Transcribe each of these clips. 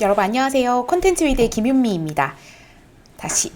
여러분 안녕하세요. 콘텐츠 위드의 김윤미입니다. 다시.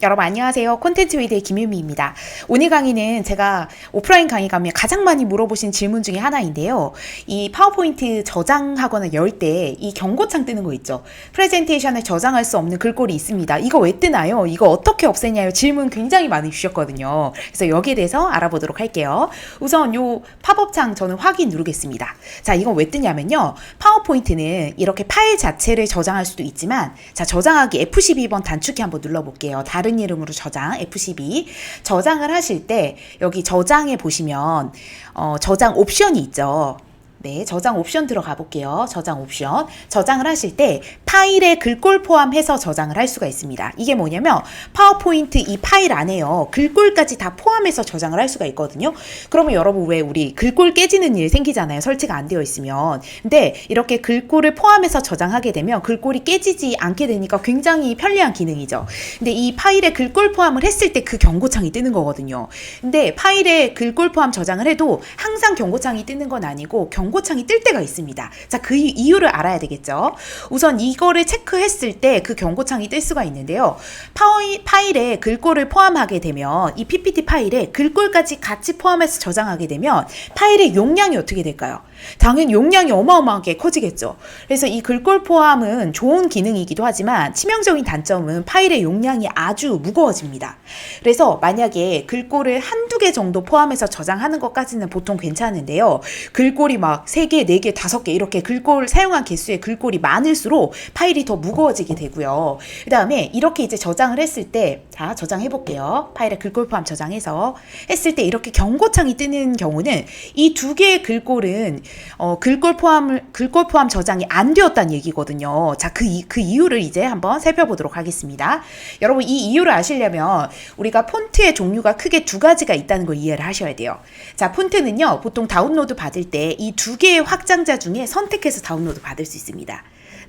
여러분 안녕하세요. 콘텐츠 위드의 김유미입니다. 오늘 강의는 제가 오프라인 강의 가면 가장 많이 물어보신 질문 중에 하나인데요. 이 파워포인트 저장하거나 열 때 이 경고창 뜨는 거 있죠. 프레젠테이션을 저장할 수 없는 글꼴이 있습니다. 이거 왜 뜨나요? 이거 어떻게 없애냐요? 질문 굉장히 많이 주셨거든요. 그래서 여기에 대해서 알아보도록 할게요. 우선 요 팝업창 저는 확인 누르겠습니다. 자, 이건 왜 뜨냐면요. 파워포인트는 이렇게 파일 자체를 저장할 수도 있지만 자, 저장하기 F12번 단축키 한번 눌러볼게요. 다른 다른 이름으로 저장 F12 저장을 하실 때 여기 저장에 보시면 어, 저장 옵션이 있죠. 네, 저장 옵션 들어가 볼게요. 저장 옵션. 저장을 하실 때 파일에 글꼴 포함해서 저장을 할 수가 있습니다. 이게 뭐냐면 파워포인트 이 파일 안에요. 글꼴까지 다 포함해서 저장을 할 수가 있거든요. 그러면 여러분 왜 우리 글꼴 깨지는 일 생기잖아요. 설치가 안 되어 있으면. 근데 이렇게 글꼴을 포함해서 저장하게 되면 글꼴이 깨지지 않게 되니까 굉장히 편리한 기능이죠. 근데 이 파일에 글꼴 포함을 했을 때 그 경고창이 뜨는 거거든요. 근데 파일에 글꼴 포함 저장을 해도 항상 경고창이 뜨는 건 아니고 경 경고창이 뜰 때가 있습니다. 자, 그 이유를 알아야 되겠죠. 우선 이거를 체크했을 때 그 경고창이 뜰 수가 있는데요. 파이, 파일에 글꼴을 포함하게 되면 이 PPT 파일에 글꼴까지 같이 포함해서 저장하게 되면 파일의 용량이 어떻게 될까요? 당연히 용량이 어마어마하게 커지겠죠. 그래서 이 글꼴 포함은 좋은 기능이기도 하지만 치명적인 단점은 파일의 용량이 아주 무거워집니다. 그래서 만약에 글꼴을 한두 개 정도 포함해서 저장하는 것까지는 보통 괜찮은데요. 글꼴이 막 3개, 4개, 5개 이렇게 글꼴 사용한 개수의 글꼴이 많을수록 파일이 더 무거워지게 되고요. 그 다음에 이렇게 이제 저장을 했을 때, 자, 저장해 볼게요. 파일에 글꼴 포함 저장해서 했을 때 이렇게 경고창이 뜨는 경우는 이 두 개의 글꼴은 어, 글꼴 포함 저장이 안 되었다는 얘기거든요. 자, 그, 그 이유를 이제 한번 살펴보도록 하겠습니다. 여러분 이 이유를 아시려면 우리가 폰트의 종류가 크게 두 가지가 있다는 걸 이해를 하셔야 돼요. 자, 폰트는요. 보통 다운로드 받을 때 이 두 개의 확장자 중에 선택해서 다운로드 받을 수 있습니다.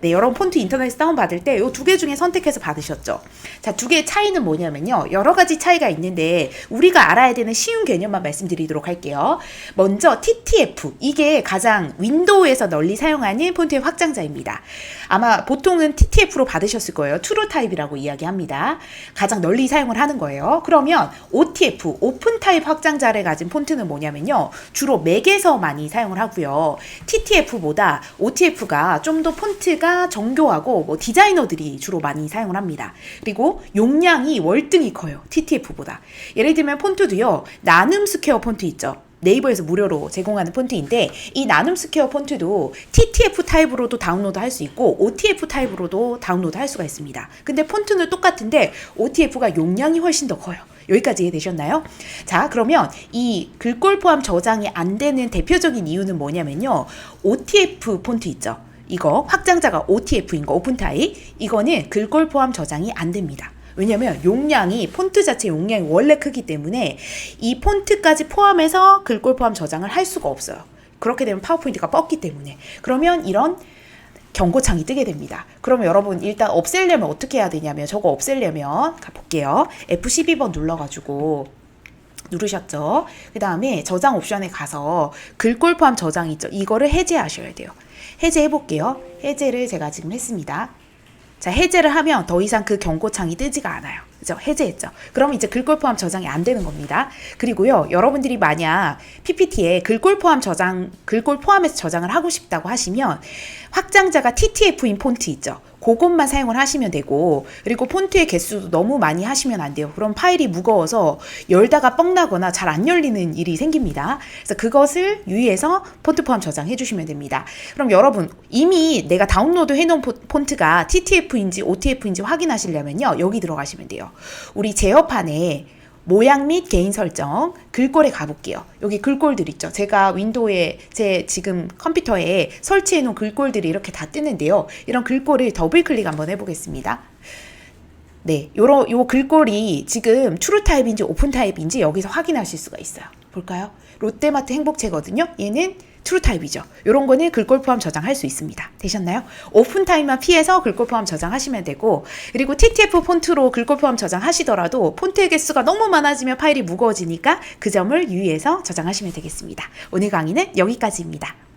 네, 여러분 폰트 인터넷 다운받을 때 이 두 개 중에 선택해서 받으셨죠. 자, 두 개의 차이는 뭐냐면요. 여러 가지 차이가 있는데 우리가 알아야 되는 쉬운 개념만 말씀드리도록 할게요. 먼저 TTF. 이게 가장 윈도우에서 널리 사용하는 폰트의 확장자입니다. 아마 보통은 TTF로 받으셨을 거예요. 트루 타입이라고 이야기합니다. 가장 널리 사용을 하는 거예요. 그러면 OTF, 오픈 타입 확장자를 가진 폰트는 뭐냐면요. 주로 맥에서 많이 사용을 하고요. TTF보다 OTF가 좀 더 폰트가 가 정교하고 뭐 디자이너들이 주로 많이 사용을 합니다. 그리고 용량이 월등히 커요. TTF보다. 예를 들면 폰트도요. 나눔 스퀘어 폰트 있죠. 네이버에서 무료로 제공하는 폰트인데 이 나눔 스퀘어 폰트도 TTF 타입으로도 다운로드 할 수 있고 OTF 타입으로도 다운로드 할 수가 있습니다. 근데 폰트는 똑같은데 OTF가 용량이 훨씬 더 커요. 여기까지 이해되셨나요? 자, 그러면 이 글꼴 포함 저장이 안 되는 대표적인 이유는 뭐냐면요. OTF 폰트 있죠. 이거 확장자가 OTF인 거 오픈 타입 이거는 글꼴 포함 저장이 안 됩니다. 왜냐면 용량이 폰트 자체 용량이 원래 크기 때문에 이 폰트까지 포함해서 글꼴 포함 저장을 할 수가 없어요. 그렇게 되면 파워포인트가 뻗기 때문에 그러면 이런 경고창이 뜨게 됩니다. 그러면 여러분 일단 없애려면 어떻게 해야 되냐면 저거 없애려면 가볼게요. F12번 눌러가지고 누르셨죠? 그 다음에 저장 옵션에 가서 글꼴 포함 저장 있죠? 이거를 해제하셔야 돼요. 해제해 볼게요. 해제를 제가 지금 했습니다. 자, 해제를 하면 더 이상 그 경고창이 뜨지가 않아요. 그죠? 해제했죠. 그럼 이제 글꼴 포함 저장이 안 되는 겁니다. 그리고요, 여러분들이 만약 PPT에 글꼴 포함 저장, 글꼴 포함해서 저장을 하고 싶다고 하시면 확장자가 TTF인 폰트 있죠. 그것만 사용을 하시면 되고 그리고 폰트의 개수도 너무 많이 하시면 안 돼요. 그럼 파일이 무거워서 열다가 뻥 나거나 잘 안 열리는 일이 생깁니다. 그래서 그것을 유의해서 폰트 포함 저장해 주시면 됩니다. 그럼 여러분 이미 내가 다운로드 해놓은 폰트가 TTF인지 OTF인지 확인하시려면요. 여기 들어가시면 돼요. 우리 제어판에 모양 및 개인 설정 글꼴에 가볼게요. 여기 글꼴들 있죠. 제가 윈도우에 제 지금 컴퓨터에 설치해 놓은 글꼴들이 이렇게 다 뜨는데요. 이런 글꼴을 더블 클릭 한번 해보겠습니다. 네, 요러 요 글꼴이 지금 트루 타입인지 오픈 타입인지 여기서 확인하실 수가 있어요. 볼까요? 롯데마트 행복채거든요. 얘는 트루 타입이죠. 요런 거는 글꼴 포함 저장할 수 있습니다. 되셨나요? 오픈 타입만 피해서 글꼴 포함 저장하시면 되고 그리고 TTF 폰트로 글꼴 포함 저장하시더라도 폰트의 개수가 너무 많아지면 파일이 무거워지니까 그 점을 유의해서 저장하시면 되겠습니다. 오늘 강의는 여기까지입니다.